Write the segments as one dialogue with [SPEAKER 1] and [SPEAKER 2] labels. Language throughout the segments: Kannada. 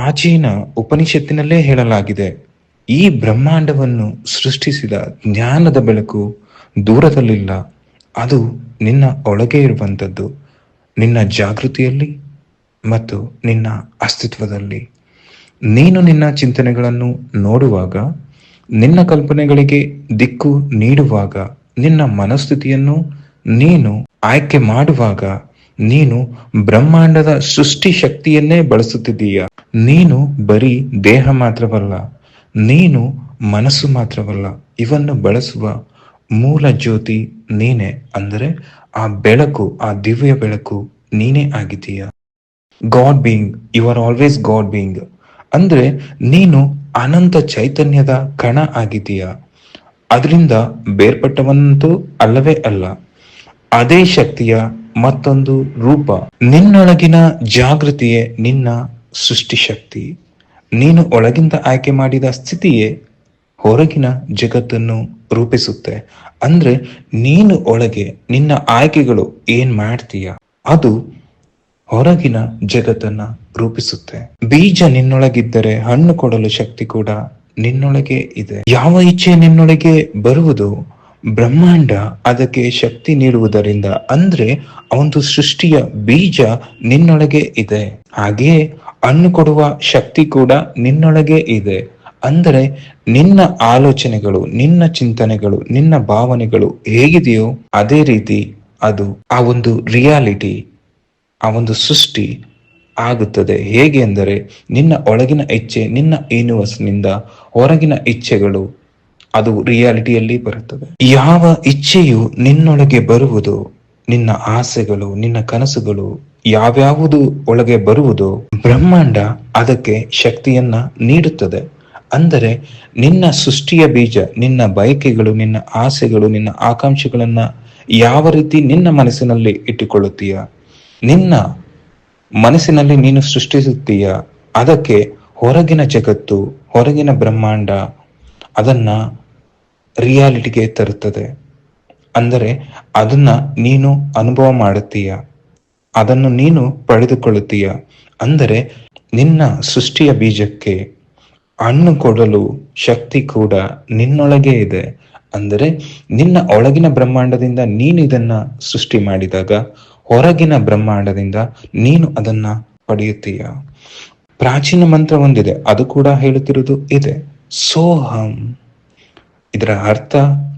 [SPEAKER 1] ಪ್ರಾಚೀನ ಉಪನಿಷತ್ತಿನಲ್ಲೇ ಹೇಳಲಾಗಿದೆ, ಈ ಬ್ರಹ್ಮಾಂಡವನ್ನು ಸೃಷ್ಟಿಸಿದ ಜ್ಞಾನದ ಬೆಳಕು ದೂರದಲ್ಲಿಲ್ಲ. ಅದು ನಿನ್ನ ಒಳಗೆ ಇರುವಂಥದ್ದು, ನಿನ್ನ ಜಾಗೃತಿಯಲ್ಲಿ ಮತ್ತು ನಿನ್ನ ಅಸ್ತಿತ್ವದಲ್ಲಿ. ನೀನು ನಿನ್ನ ಚಿಂತನೆಗಳನ್ನು ನೋಡುವಾಗ, ನಿನ್ನ ಕಲ್ಪನೆಗಳಿಗೆ ದಿಕ್ಕು ನೀಡುವಾಗ, ನಿನ್ನ ಮನಸ್ಥಿತಿಯನ್ನು ನೀನು ಆಯ್ಕೆ ಮಾಡುವಾಗ ನೀನು ಬ್ರಹ್ಮಾಂಡದ ಸೃಷ್ಟಿ ಶಕ್ತಿಯನ್ನೇ ಬಳಸುತ್ತಿದ್ದೀಯ? ನೀನು ಬರೀ ದೇಹ ಮಾತ್ರವಲ್ಲ, ನೀನು ಮನಸ್ಸು ಮಾತ್ರವಲ್ಲ, ಇವನ್ನು ಬಳಸುವ ಮೂಲ ಜ್ಯೋತಿ ನೀನೆ. ಅಂದರೆ ಆ ಬೆಳಕು, ಆ ದಿವ್ಯ ಬೆಳಕು ನೀನೇ ಆಗಿದೀಯ god being you are always god being ಅಂದ್ರೆ ನೀನು ಅನಂತ ಚೈತನ್ಯದ ಕಣ ಆಗಿದೀಯ ಅದರಿಂದ ಬೇರ್ಪಟ್ಟವಂತೂ ಅಲ್ಲವೇ ಅಲ್ಲ. ಅದೇ ಶಕ್ತಿಯ ಮತ್ತೊಂದು ರೂಪ. ನಿನ್ನೊಳಗಿನ ಜಾಗೃತಿಯೇ ನಿನ್ನ ಸೃಷ್ಟಿ ಶಕ್ತಿ ನೀನು ಒಳಗಿಂದ ಆಯ್ಕೆ ಮಾಡಿದ ಸ್ಥಿತಿಯೇ ಹೊರಗಿನ ಜಗತ್ತನ್ನು ರೂಪಿಸುತ್ತೆ. ಅಂದ್ರೆ ನೀನು ಒಳಗೆ ನಿನ್ನ ಆಯ್ಕೆಗಳು ಏನ್ ಮಾಡ್ತೀಯ? ಅದು ಹೊರಗಿನ ಜಗತ್ತನ್ನ ರೂಪಿಸುತ್ತೆ. ಬೀಜ ನಿನ್ನೊಳಗಿದ್ದರೆ ಹಣ್ಣು ಕೊಡಲು ಶಕ್ತಿ ಕೂಡ ನಿನ್ನೊಳಗೆ ಇದೆ. ಯಾವ ಇಚ್ಛೆ ನಿನ್ನೊಳಗೆ ಬರುವುದು ಬ್ರಹ್ಮಾಂಡ ಅದಕ್ಕೆ ಶಕ್ತಿ ನೀಡುವುದರಿಂದ ಅಂದ್ರೆ ಒಂದು ಸೃಷ್ಟಿಯ ಬೀಜ ನಿನ್ನೊಳಗೆ ಇದೆ. ಹಾಗೆಯೇ ಹಣ್ಣು ಕೊಡುವ ಶಕ್ತಿ ಕೂಡ ನಿನ್ನೊಳಗೆ ಇದೆ. ಅಂದರೆ ನಿನ್ನ ಆಲೋಚನೆಗಳು, ನಿನ್ನ ಚಿಂತನೆಗಳು, ನಿನ್ನ ಭಾವನೆಗಳು ಹೇಗಿದೆಯೋ ಅದೇ ರೀತಿ ಅದು ಆ ಒಂದು ರಿಯಾಲಿಟಿ, ಆ ಒಂದು ಸೃಷ್ಟಿ ಆಗುತ್ತದೆ. ಹೇಗೆ ಅಂದರೆ ನಿನ್ನ ಒಳಗಿನ ಇಚ್ಛೆ, ನಿನ್ನ ಯೂನಿವರ್ಸ್ನಿಂದ ಹೊರಗಿನ ಇಚ್ಛೆಗಳು ಅದು ರಿಯಾಲಿಟಿಯಲ್ಲಿ ಬರುತ್ತದೆ. ಯಾವ ಇಚ್ಛೆಯು ನಿನ್ನೊಳಗೆ ಬರುವುದು, ನಿನ್ನ ಆಸೆಗಳು, ನಿನ್ನ ಕನಸುಗಳು ಯಾವ್ಯಾವುದು ಒಳಗೆ ಬರುವುದು, ಬ್ರಹ್ಮಾಂಡ ಅದಕ್ಕೆ ಶಕ್ತಿಯನ್ನ ನೀಡುತ್ತದೆ. ಅಂದರೆ ನಿನ್ನ ಸೃಷ್ಟಿಯ ಬೀಜ, ನಿನ್ನ ಬಯಕೆಗಳು, ನಿನ್ನ ಆಸೆಗಳು, ನಿನ್ನ ಆಕಾಂಕ್ಷೆಗಳನ್ನ ಯಾವ ರೀತಿ ನಿನ್ನ ಮನಸ್ಸಿನಲ್ಲಿ ಇಟ್ಟುಕೊಳ್ಳುತ್ತೀಯ? ನಿನ್ನ ಮನಸ್ಸಿನಲ್ಲಿ ನೀನು ಸೃಷ್ಟಿಸುತ್ತೀಯ? ಅದಕ್ಕೆ ಹೊರಗಿನ ಜಗತ್ತು, ಹೊರಗಿನ ಬ್ರಹ್ಮಾಂಡ ಅದನ್ನ ರಿಯಾಲಿಟಿಗೆ ತರುತ್ತದೆ. ಅಂದರೆ ಅದನ್ನ ನೀನು ಅನುಭವ ಮಾಡುತ್ತೀಯ? ಅದನ್ನು ನೀನು ಪಡೆದುಕೊಳ್ಳುತ್ತೀಯ? ಅಂದರೆ ನಿನ್ನ ಸೃಷ್ಟಿಯ ಬೀಜಕ್ಕೆ ಹಣ್ಣು ಕೊಡಲು ಶಕ್ತಿ ಕೂಡ ನಿನ್ನೊಳಗೆ ಇದೆ. ಅಂದರೆ ನಿನ್ನ ಒಳಗಿನ ಬ್ರಹ್ಮಾಂಡದಿಂದ ನೀನು ಇದನ್ನ ಸೃಷ್ಟಿ ಮಾಡಿದಾಗ ಹೊರಗಿನ ಬ್ರಹ್ಮಾಂಡದಿಂದ ನೀನು ಅದನ್ನ ಪಡೆಯುತ್ತೀಯ? ಪ್ರಾಚೀನ ಮಂತ್ರ ಒಂದಿದೆ. ಅದು ಕೂಡ ಹೇಳುತ್ತಿರುವುದು ಇದೆ. ಸೋಹಂ. ಇದರ ಅರ್ಥ,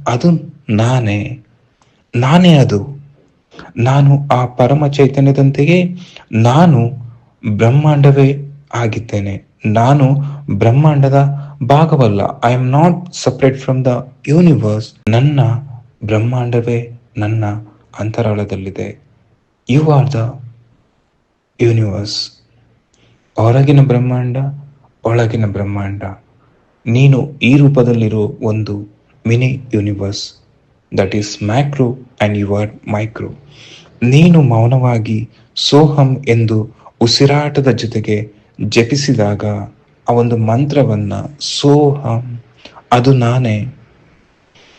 [SPEAKER 1] ಅದು ನಾನೇ. ನಾನೇ ಅದು. ನಾನು ಆ ಪರಮ ಚೈತನ್ಯದಂತೆಯೇ ನಾನು ಬ್ರಹ್ಮಾಂಡವೇ ಆಗಿದ್ದೇನೆ. ನಾನು ಬ್ರಹ್ಮಾಂಡದ ಭಾಗವಲ್ಲ. I am not separate from the universe ನನ್ನ ಬ್ರಹ್ಮಾಂಡವೇ ನನ್ನ ಅಂತರಾಳದಲ್ಲಿದೆ. ಯು ಆರ್ ದ ಯೂನಿವರ್ಸ್ ಹೊರಗಿನ ಬ್ರಹ್ಮಾಂಡ, ಒಳಗಿನ ಬ್ರಹ್ಮಾಂಡ. ನೀನು ಈ ರೂಪದಲ್ಲಿರೋ ಒಂದು mini universe that is macro and you are micro ನೀನು ಮೌನವಾಗಿ ಸೋಹಂ ಎಂದು ಉಸಿರಾಟದ ಜೊತೆಗೆ ಜಪಿಸಿದಾಗ ಆ ಒಂದು ಮಂತ್ರವನ್ನು ಸೋಹಂ, ಅದು ನಾನೇ.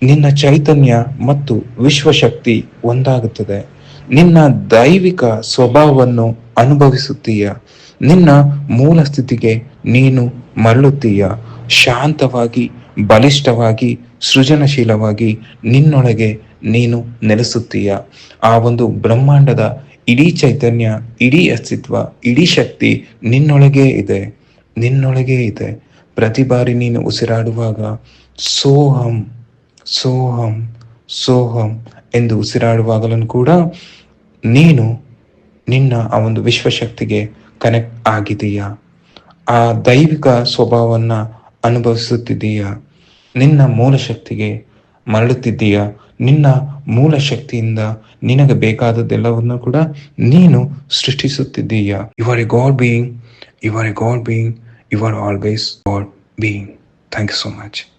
[SPEAKER 1] ನಿನ್ನ ಚೈತನ್ಯ ಮತ್ತು ವಿಶ್ವಶಕ್ತಿ ಒಂದಾಗುತ್ತದೆ. ನಿನ್ನ ದೈವಿಕ ಸ್ವಭಾವವನ್ನು ಅನುಭವಿಸುತ್ತೀಯ. ನಿನ್ನ ಮೂಲ ಸ್ಥಿತಿಗೆ ನೀನು ಮರಳುತ್ತೀಯ? ಶಾಂತವಾಗಿ, ಬಲಿಷ್ಠವಾಗಿ, ಸೃಜನಶೀಲವಾಗಿ ನಿನ್ನೊಳಗೆ ನೀನು ನೆಲೆಸುತ್ತೀಯ. ಆ ಒಂದು ಬ್ರಹ್ಮಾಂಡದ ಇಡೀ ಚೈತನ್ಯ, ಇಡೀ ಅಸ್ತಿತ್ವ, ಇಡೀ ಶಕ್ತಿ ನಿನ್ನೊಳಗೇ ಇದೆ. ನಿನ್ನೊಳಗೇ ಇದೆ. ಪ್ರತಿ ಬಾರಿ ನೀನು ಉಸಿರಾಡುವಾಗ, ಸೋಹಂ ಸೋಹಂ ಸೋಹಂ ಎಂದು ಉಸಿರಾಡುವಾಗಲೂ ಕೂಡ ನೀನು ನಿನ್ನ ಆ ಒಂದು ವಿಶ್ವಶಕ್ತಿಗೆ ಕನೆಕ್ಟ್ ಆಗಿದೆಯಾ ಆ ದೈವಿಕ ಸ್ವಭಾವವನ್ನ ಅನುಭವಿಸುತ್ತಿದ್ದೀಯಾ? ನಿನ್ನ ಮೂಲ ಶಕ್ತಿಗೆ ಮರಳುತ್ತಿದ್ದೀಯಾ? ನಿನ್ನ ಮೂಲ ಶಕ್ತಿಯಿಂದ ನಿನಗೆ ಬೇಕಾದದ್ದೆಲ್ಲವನ್ನು ಕೂಡ ನೀನು ಸೃಷ್ಟಿಸುತ್ತಿದ್ದೀಯಾ? You are a god being you are a god being you are always god being thank you so much